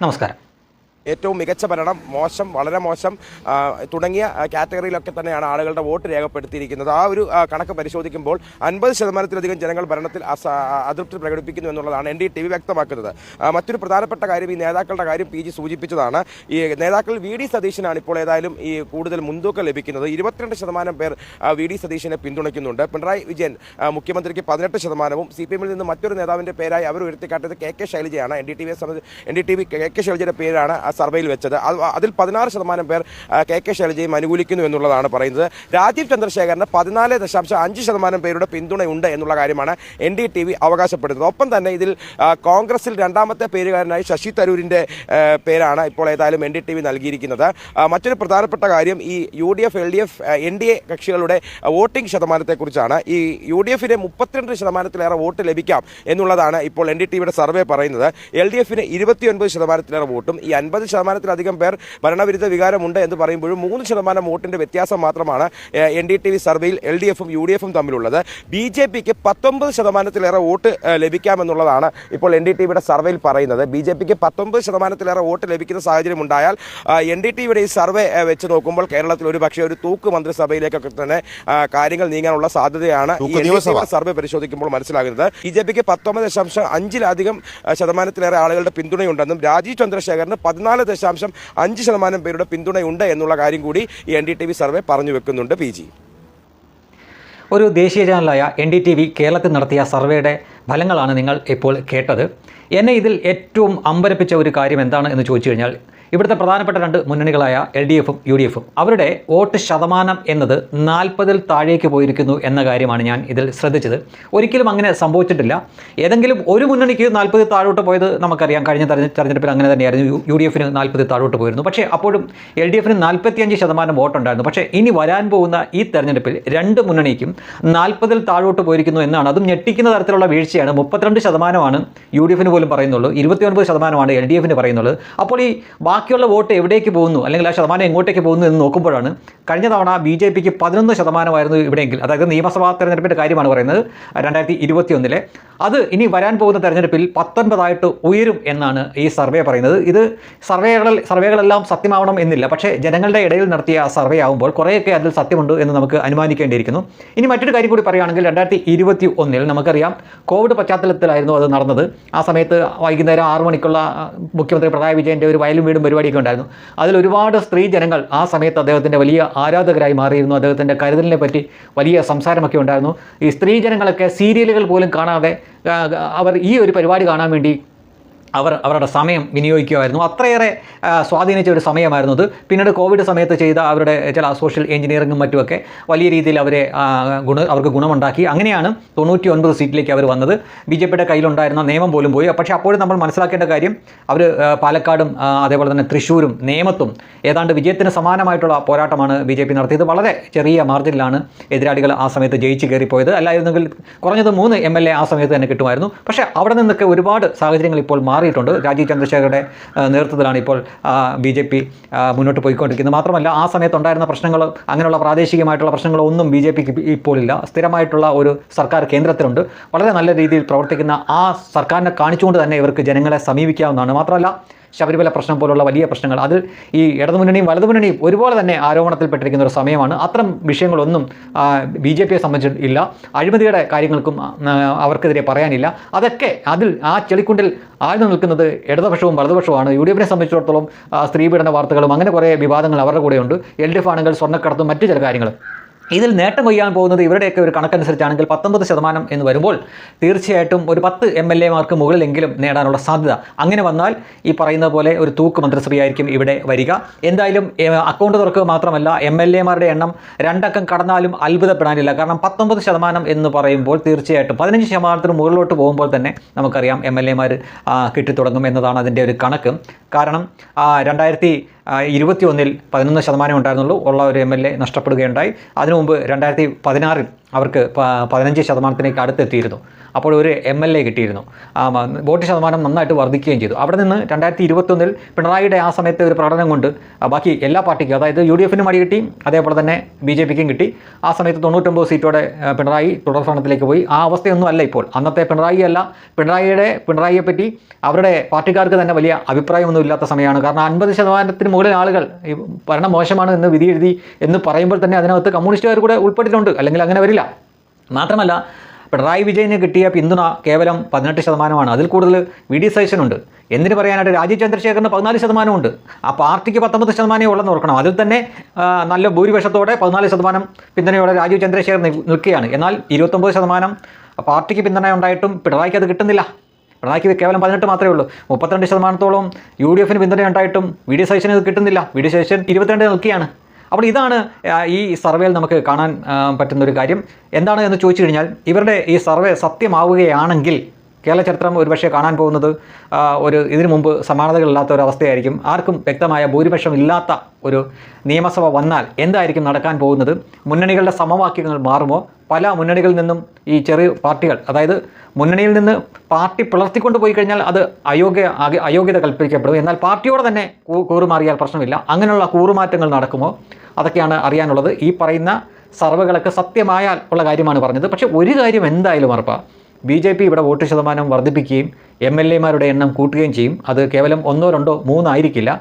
നമസ്കാരം ഏറ്റവും മികച്ച ഭരണം മോശം വളരെ മോശം തുടങ്ങിയ കാറ്റഗറിയിലൊക്കെ തന്നെയാണ് ആളുകളുടെ വോട്ട് രേഖപ്പെടുത്തിയിരിക്കുന്നത്. ആ ഒരു കണക്ക് പരിശോധിക്കുമ്പോൾ അൻപത് ശതമാനത്തിലധികം ജനങ്ങൾ ഭരണത്തിൽ അതൃപ്തി പ്രകടിപ്പിക്കുന്നു എന്നുള്ളതാണ് എൻ ഡി ടി വി വ്യക്തമാക്കുന്നത്. മറ്റൊരു പ്രധാനപ്പെട്ട കാര്യം ഈ നേതാക്കളുടെ കാര്യം പി ജി സൂചിപ്പിച്ചതാണ്. ഈ നേതാക്കൾ വി ഡി സതീശനാണ് ഇപ്പോൾ ഏതായാലും ഈ കൂടുതൽ മുൻതൂക്കം ലഭിക്കുന്നത്. ഇരുപത്തിരണ്ട് ശതമാനം പേർ വി ഡി സതീശനെ പിന്തുണയ്ക്കുന്നുണ്ട്. പിണറായി വിജയൻ മുഖ്യമന്ത്രിക്ക് പതിനെട്ട് ശതമാനവും സി പി എമ്മിൽ നിന്ന് മറ്റൊരു നേതാവിന്റെ പേരായി അവർ ഉയർത്തിക്കാട്ടിയത് K K ശൈലജയാണ്. N D T V N D T V K K ശൈലജയുടെ പേരാണ്. സർവേയിൽ വെച്ചത്. അതിൽ പതിനാറ് ശതമാനം പേർ കെ കെ ശൈലജയും അനുകൂലിക്കുന്നു എന്നുള്ളതാണ് പറയുന്നത്. രാജീവ് ചന്ദ്രശേഖരന് പതിനാല് ദശാംശം അഞ്ച് ശതമാനം പേരുടെ പിന്തുണയുണ്ട് എന്നുള്ള കാര്യമാണ് എൻ ഡി ടി വി അവകാശപ്പെടുന്നത്. ഒപ്പം തന്നെ ഇതിൽ കോൺഗ്രസിൽ രണ്ടാമത്തെ പേരുകാരനായി ശശി തരൂരിന്റെ പേരാണ് ഇപ്പോൾ ഏതായാലും എൻ ഡി ടി വി നൽകിയിരിക്കുന്നത്. മറ്റൊരു പ്രധാനപ്പെട്ട കാര്യം ഈ U D F L D F N D A കക്ഷികളുടെ വോട്ടിംഗ് ശതമാനത്തെക്കുറിച്ചാണ്. ഈ യു ഡി എഫിന് മുപ്പത്തിരണ്ട് ശതമാനത്തിലേറെ വോട്ട് ലഭിക്കാം എന്നുള്ളതാണ് ഇപ്പോൾ എൻ ഡി ടി വിയുടെ സർവേ പറയുന്നത്. എൽ ഡി എഫിന് ഇരുപത്തിയൊൻപത് ശതമാനത്തിലേറെ വോട്ടും ഈ അൻപത് ശതമാനത്തിലധികം പേർ ഭരണവിരുദ്ധ വികാരമുണ്ട് എന്ന് പറയുമ്പോഴും മൂന്ന് ശതമാനം വോട്ടിന്റെ വ്യത്യാസം മാത്രമാണ് എൻ ഡി ടി വി സർവേയിൽ എൽ ഡി എഫും യു ഡി എഫും തമ്മിലുള്ളത്. ബി ജെ പിക്ക് പത്തൊമ്പത് ശതമാനത്തിലേറെ വോട്ട് ലഭിക്കാമെന്നുള്ളതാണ് ഇപ്പോൾ എൻ ഡി ടി വിയുടെ സർവേയിൽ പറയുന്നത്. ബി ജെ പിക്ക് പത്തൊമ്പത് ശതമാനത്തിലേറെ വോട്ട് ലഭിക്കുന്ന സാഹചര്യം ഉണ്ടായാൽ എൻ ഡി ടി വിയുടെ ഈ സർവേ വെച്ച് നോക്കുമ്പോൾ കേരളത്തിൽ ഒരു പക്ഷേ ഒരു തൂക്ക് മന്ത്രിസഭയിലേക്കൊക്കെ തന്നെ കാര്യങ്ങൾ നീങ്ങാനുള്ള സാധ്യതയാണ് സർവേ പരിശോധിക്കുമ്പോൾ മനസ്സിലാകുന്നത്. ബി ജെ പിക്ക് പത്തൊമ്പത് ദശാംശം അഞ്ചിലധികം ശതമാനത്തിലേറെ ആളുകളുടെ പിന്തുണയുണ്ടെന്നും രാജീവ് ചന്ദ്രശേഖരന് പതിനാല് ദശാംശം അഞ്ച് ശതമാനം പേരുടെ പിന്തുണയുണ്ട് എന്നുള്ള കാര്യം കൂടി ഈ N D T V survey പറഞ്ഞു വെക്കുന്നുണ്ട് പി ജി. ഒരു ദേശീയ ചാനലായ എൻ ഡി ടി വി കേരളത്തിൽ നടത്തിയ സർവേയുടെ ഫലങ്ങളാണ് നിങ്ങൾ ഇപ്പോൾ കേട്ടത്. എന്നെ ഇതിൽ ഏറ്റവും അമ്പരപ്പിച്ച ഒരു കാര്യം എന്താണ് എന്ന് ചോദിച്ചു കഴിഞ്ഞാൽ ഇവിടുത്തെ പ്രധാനപ്പെട്ട രണ്ട് മുന്നണികളായ എൽ ഡി എഫും യു ഡി എഫും. അവരുടെ വോട്ട് ശതമാനം എന്നത് നാൽപ്പതിൽ താഴേക്ക് പോയിരിക്കുന്നു എന്ന കാര്യമാണ് ഞാൻ ഇതിൽ ശ്രദ്ധിച്ചത്. ഒരിക്കലും അങ്ങനെ സംഭവിച്ചിട്ടില്ല. ഏതെങ്കിലും ഒരു മുന്നണിക്ക് നാൽപ്പതിൽ താഴോട്ട് പോയത് നമുക്കറിയാം. കഴിഞ്ഞ തെരഞ്ഞെ- തെരഞ്ഞെടുപ്പിൽ അങ്ങനെ തന്നെയായിരുന്നു. യു ഡി എഫിന് നാൽപ്പതിൽ താഴോട്ട് പോയിരുന്നു. പക്ഷേ അപ്പോഴും എൽ ഡി എഫിന് നാൽപ്പത്തിയഞ്ച് ശതമാനം വോട്ടുണ്ടായിരുന്നു. പക്ഷേ ഇനി വരാൻ പോകുന്ന ഈ തെരഞ്ഞെടുപ്പിൽ രണ്ട് മുന്നണിക്കും നാൽപ്പതിൽ താഴോട്ട് പോയിരിക്കുന്നു എന്നാണ്. അതും ഞെട്ടിക്കുന്ന തരത്തിലുള്ള വീഴ്ചയാണ്. മുപ്പത്തിരണ്ട് ശതമാനമാണ് യു ഡി എഫിന് പോലും പറയുന്നുള്ളൂ. ഇരുപത്തിയൊൻപത് ശതമാനമാണ് എൽ ഡി എഫിന് പറയുന്നുള്ളത് അപ്പോൾ ഈ ബാക്കിയുള്ള വോട്ട് എവിടേക്ക് പോകുന്നു? അല്ലെങ്കിൽ ആ ശതമാനം എങ്ങോട്ടേക്ക് പോകുന്നു എന്ന് നോക്കുമ്പോഴാണ് കഴിഞ്ഞ തവണ ബി ജെ പിക്ക് പതിനൊന്ന് ശതമാനമായിരുന്നു ഇവിടെയെങ്കിൽ. അതായത് നിയമസഭാ തെരഞ്ഞെടുപ്പിന്റെ കാര്യമാണ് പറയുന്നത് രണ്ടായിരത്തി ഇരുപത്തിയൊന്നിലെ. അത് ഇനി വരാൻ പോകുന്ന തെരഞ്ഞെടുപ്പിൽ പത്തൊൻപതായിട്ട് ഉയരും എന്നാണ് ഈ സർവേ പറയുന്നത്. ഇത് സർവേകൾ സർവേകളെല്ലാം സത്യമാവണം എന്നില്ല. പക്ഷേ ജനങ്ങളുടെ ഇടയിൽ നടത്തിയ സർവേ ആകുമ്പോൾ കുറേയൊക്കെ അതിൽ സത്യമുണ്ട് എന്ന് നമുക്ക് അനുമാനിക്കേണ്ടിയിരിക്കുന്നു. ഇനി മറ്റൊരു കാര്യം കൂടി പറയുകയാണെങ്കിൽ രണ്ടായിരത്തി ഇരുപത്തി ഒന്നിൽ നമുക്കറിയാം കോവിഡ് പശ്ചാത്തലത്തിലായിരുന്നു അത് നടന്നത്. ആ സമയത്ത് വൈകുന്നേരം ആറു മണിക്കുള്ള മുഖ്യമന്ത്രി പിണറായി വിജയന്റെ ഒരു വയലും വീടും പരിപാടിയൊക്കെ ഉണ്ടായിരുന്നു. അതിൽ ഒരുപാട് സ്ത്രീ ജനങ്ങൾ ആ സമയത്ത് അദ്ദേഹത്തിന്റെ വലിയ ആരാധകരായി മാറിയിരുന്നു. അദ്ദേഹത്തിന്റെ കരുതലിനെ പറ്റി വലിയ സംസാരമൊക്കെ ഉണ്ടായിരുന്നു. ഈ സ്ത്രീ ജനങ്ങളൊക്കെ സീരിയലുകൾ പോലും കാണാതെ അവർ ഈ ഒരു പരിപാടി കാണാൻ വേണ്ടി അവർ അവരുടെ സമയം വിനിയോഗിക്കുമായിരുന്നു. അത്രയേറെ സ്വാധീനിച്ച ഒരു സമയമായിരുന്നു അത്. പിന്നീട് കോവിഡ് സമയത്ത് ചെയ്ത അവരുടെ ചില സോഷ്യൽ എഞ്ചിനീയറിങ്ങും മറ്റുമൊക്കെ വലിയ രീതിയിൽ അവരെ ഗുണ അവർക്ക് ഗുണമുണ്ടാക്കി. അങ്ങനെയാണ് തൊണ്ണൂറ്റി ഒൻപത് സീറ്റിലേക്ക് അവർ വന്നത്. ബി ജെ പിയുടെ കയ്യിലുണ്ടായിരുന്ന നിയമം പോലും പോയി. പക്ഷേ അപ്പോഴും നമ്മൾ മനസ്സിലാക്കേണ്ട കാര്യം അവർ പാലക്കാടും അതേപോലെ തന്നെ തൃശ്ശൂരും നേമത്തും ഏതാണ്ട് വിജയത്തിന് സമാനമായിട്ടുള്ള പോരാട്ടമാണ് ബി ജെ പി നടത്തിയത്. വളരെ ചെറിയ മാർജിനിലാണ് എതിരാളികൾ ആ സമയത്ത് ജയിച്ച് കയറിപ്പോയത്. അല്ലായിരുന്നെങ്കിൽ കുറഞ്ഞത് മൂന്ന് എം എൽ എ ആ സമയത്ത് തന്നെ കിട്ടുമായിരുന്നു. പക്ഷേ അവിടെ നിന്നൊക്കെ ഒരുപാട് സാഹചര്യങ്ങൾ ഇപ്പോൾ മാറിയിട്ടുണ്ട്. രാജീവ് ചന്ദ്രശേഖരുടെ നേതൃത്വത്തിലാണ് ഇപ്പോൾ ബി ജെ പി മുന്നോട്ട് പോയിക്കൊണ്ടിരിക്കുന്നത്. മാത്രമല്ല ആ സമയത്തുണ്ടായിരുന്ന പ്രശ്നങ്ങൾ അങ്ങനെയുള്ള പ്രാദേശികമായിട്ടുള്ള പ്രശ്നങ്ങളൊന്നും ബി ജെ പിക്ക് ഇപ്പോഴില്ല സ്ഥിരമായിട്ടുള്ള ഒരു സർക്കാർ കേന്ദ്രത്തിലുണ്ട്. വളരെ നല്ല രീതിയിൽ പ്രവർത്തിക്കുന്ന ആ സർക്കാരിനെ കാണിച്ചുകൊണ്ട് തന്നെ ഇവർക്ക് ജനങ്ങളെ സമീപിക്കാവുന്നതാണ്. മാത്രമല്ല ശബരിമല പ്രശ്നം പോലുള്ള വലിയ പ്രശ്നങ്ങൾ. അത് ഈ ഇടതുമുന്നണിയും വലതുമുന്നണിയും ഒരുപോലെ തന്നെ ആരോപണത്തിൽപ്പെട്ടിരിക്കുന്ന ഒരു സമയമാണ്. അത്തരം വിഷയങ്ങളൊന്നും ബി ജെ പിയെ സംബന്ധിച്ച് ഇല്ല. അഴിമതിയുടെ കാര്യങ്ങൾക്കും അവർക്കെതിരെ പറയാനില്ല. അതൊക്കെ അതിൽ ആ ചെളിക്കുണ്ടിൽ ആഴ്ന്നു നിൽക്കുന്നത് ഇടതുപക്ഷവും വലതുപക്ഷവുമാണ്. യു ഡി എഫിനെ സംബന്ധിച്ചിടത്തോളം സ്ത്രീപീഡന വാർത്തകളും അങ്ങനെ കുറേ വിവാദങ്ങൾ അവരുടെ കൂടെയുണ്ട്. എൽ ഡി എഫ് ആണെങ്കിൽ സ്വർണക്കടത്തും മറ്റു ചില കാര്യങ്ങളും. ഇതിൽ നേട്ടം കൊയ്യാൻ പോകുന്നത് ഇവരുടെയൊക്കെ ഒരു കണക്കനുസരിച്ചാണെങ്കിൽ പത്തൊമ്പത് ശതമാനം എന്ന് വരുമ്പോൾ തീർച്ചയായിട്ടും ഒരു പത്ത് എം എൽ എമാർക്ക് മുകളിലെങ്കിലും നേടാനുള്ള സാധ്യത. അങ്ങനെ വന്നാൽ ഈ പറയുന്ന പോലെ ഒരു തൂക്ക് മന്ത്രിസഭയായിരിക്കും ഇവിടെ വരിക. എന്തായാലും അക്കൗണ്ട് തുറക്കുക മാത്രമല്ല എം എൽ എമാരുടെ എണ്ണം രണ്ടക്കം കടന്നാലും അത്ഭുതപ്പെടാനില്ല. കാരണം പത്തൊമ്പത് ശതമാനം എന്ന് പറയുമ്പോൾ തീർച്ചയായിട്ടും പതിനഞ്ച് ശതമാനത്തിന് മുകളിലോട്ട് പോകുമ്പോൾ തന്നെ നമുക്കറിയാം എം എൽ എമാർ കിട്ടിത്തുടങ്ങും എന്നതാണ് അതിന്റെ ഒരു കണക്ക്. കാരണം രണ്ടായിരത്തി ഇരുപത്തി ഒന്നിൽ പതിനൊന്ന് ശതമാനം ഉണ്ടായിരുന്നുള്ളൂ. ഉള്ള ഒരു എം എൽ എ നഷ്ടപ്പെടുകയുണ്ടായി. അതിനു മുമ്പ് രണ്ടായിരത്തി പതിനാറിൽ അവർക്ക് പതിനഞ്ച് ശതമാനത്തിലേക്ക് അടുത്തെത്തിയിരുന്നു. അപ്പോൾ ഒരു എം എൽ എ കിട്ടിയിരുന്നു. വോട്ട് ശതമാനം നന്നായിട്ട് വർദ്ധിക്കുകയും ചെയ്തു. അവിടെ നിന്ന് രണ്ടായിരത്തി ഇരുപത്തൊന്നിൽ പിണറായിയുടെ ആ സമയത്തെ ഒരു പ്രകടനം കൊണ്ട് ബാക്കി എല്ലാ പാർട്ടിക്കും അതായത് യു ഡി എഫിനും അടി കിട്ടി അതേപോലെ തന്നെ ബി ജെ പിക്കും കിട്ടി. ആ സമയത്ത് തൊണ്ണൂറ്റൊമ്പത് സീറ്റോടെ പിണറായി പിണറായി തുടർഭരണത്തിലേക്ക് പോയി. ആ അവസ്ഥയൊന്നും അല്ല ഇപ്പോൾ. അന്നത്തെ പിണറായി അല്ല പിണറായിയുടെ പിണറായിയെ പറ്റി അവരുടെ പാർട്ടിക്കാർക്ക് തന്നെ വലിയ അഭിപ്രായമൊന്നും ഇല്ലാത്ത സമയമാണ്. കാരണം അൻപത് ശതമാനത്തിന് മുകളിൽ ആളുകൾ ഭരണം മോശമാണ് എന്ന് വിധി എഴുതി എന്ന് പറയുമ്പോൾ തന്നെ അതിനകത്ത് കമ്മ്യൂണിസ്റ്റുകാർ കൂടെ ഉൾപ്പെട്ടിട്ടുണ്ട്. അല്ലെങ്കിൽ അങ്ങനെ വരില്ല. മാത്രമല്ല പിണറായി വിജയന് കിട്ടിയ പിന്തുണ കേവലം പതിനെട്ട് ശതമാനമാണ്. അതിൽ കൂടുതൽ വി ഡി സതീശനുണ്ട്. എന്തിന് പറയാനായിട്ട് രാജീവ് ചന്ദ്രശേഖറിന് പതിനാല് ശതമാനമുണ്ട്. ആ പാർട്ടിക്ക് പത്തൊമ്പത് ശതമാനമേ ഉള്ളെന്ന് ഓർക്കണം. അതിൽ തന്നെ നല്ല ഭൂരിപക്ഷത്തോടെ പതിനാല് ശതമാനം പിന്തുണയോടെ രാജീവ് ചന്ദ്രശേഖർ നിൽക്കുകയാണ്. എന്നാൽ ഇരുപത്തൊമ്പത് ശതമാനം പാർട്ടിക്ക് പിന്തുണ ഉണ്ടായിട്ടും പിണറായിക്ക് അത് കിട്ടുന്നില്ല. പിണറായിക്ക് കേവലം പതിനെട്ട് മാത്രമേ ഉള്ളൂ. മുപ്പത്തിരണ്ട് ശതമാനത്തോളം യു ഡി എഫിന് പിന്തുണ ഉണ്ടായിട്ടും വി ഡി സതീശന് ഇത് കിട്ടുന്നില്ല. വി ഡി സതീശൻ ഇരുപത്തിരണ്ട് നിൽക്കുകയാണ്. അപ്പോൾ ഇതാണ് ഈ സർവേയിൽ നമുക്ക് കാണാൻ പറ്റുന്ന ഒരു കാര്യം. എന്താണ് എന്ന് ചോദിച്ചു കഴിഞ്ഞാൽ ഇവരുടെ ഈ സർവേ സത്യമാവുകയാണെങ്കിൽ കേരള ചരിത്രം ഒരുപക്ഷെ കാണാൻ പോകുന്നത് ഒരു ഇതിനു മുമ്പ് സമാനതകളില്ലാത്ത ഒരു അവസ്ഥയായിരിക്കും ആർക്കും വ്യക്തമായ ഭൂരിപക്ഷം ഇല്ലാത്ത ഒരു നിയമസഭ വന്നാൽ എന്തായിരിക്കും നടക്കാൻ പോകുന്നത്? മുന്നണികളുടെ സമവാക്യങ്ങൾ മാറുമോ? പല മുന്നണികളിൽ നിന്നും ഈ ചെറിയ പാർട്ടികൾ അതായത് മുന്നണിയിൽ നിന്ന് പാർട്ടി പിളർത്തിക്കൊണ്ട് പോയി കഴിഞ്ഞാൽ അത് അയോഗ്യ അയോഗ്യത കൽപ്പിക്കപ്പെടും. എന്നാൽ പാർട്ടിയോടെ തന്നെ കൂറുമാറിയാൽ പ്രശ്നമില്ല. അങ്ങനെയുള്ള കൂറുമാറ്റങ്ങൾ നടക്കുമോ? അതൊക്കെയാണ് അറിയാനുള്ളത്. ഈ പറയുന്ന സർവകളൊക്കെ സത്യമായാൽ ഉള്ള കാര്യമാണ് പറഞ്ഞത്. പക്ഷേ ഒരു കാര്യം എന്തായാലും ഉറപ്പാണ് ബി ജെ പി ഇവിടെ വോട്ട് ശതമാനം വർദ്ധിപ്പിക്കുകയും എം എൽ എമാരുടെ എണ്ണം കൂട്ടുകയും ചെയ്യും. അത് കേവലം ഒന്നോ രണ്ടോ മൂന്നായിരിക്കില്ല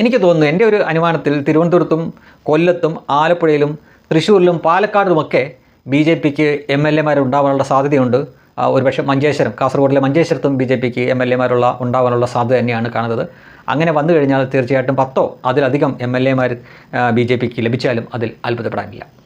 എനിക്ക് തോന്നുന്നു എന്റെ ഒരു അനുമാനത്തിൽ തിരുവനന്തപുരത്തും കൊല്ലത്തും ആലപ്പുഴയിലും തൃശ്ശൂരിലും പാലക്കാടുമൊക്കെ ബി ജെ പിക്ക് എം എൽ എമാർ ഉണ്ടാവാനുള്ള സാധ്യതയുണ്ട്. ഒരുപക്ഷെ മഞ്ചേശ്വരം കാസർഗോഡിലെ മഞ്ചേശ്വരത്തും ബി ജെ പിക്ക് എം എൽ എമാരുള്ള ഉണ്ടാവാനുള്ള സാധ്യത തന്നെയാണ് കാണുന്നത്. അങ്ങനെ വന്നു കഴിഞ്ഞാൽ തീർച്ചയായിട്ടും പത്തോ അതിലധികം എം എൽ എമാർ ബി ജെ പിക്ക് ലഭിച്ചാലും അതിൽ അത്ഭുതപ്പെടാനില്ല.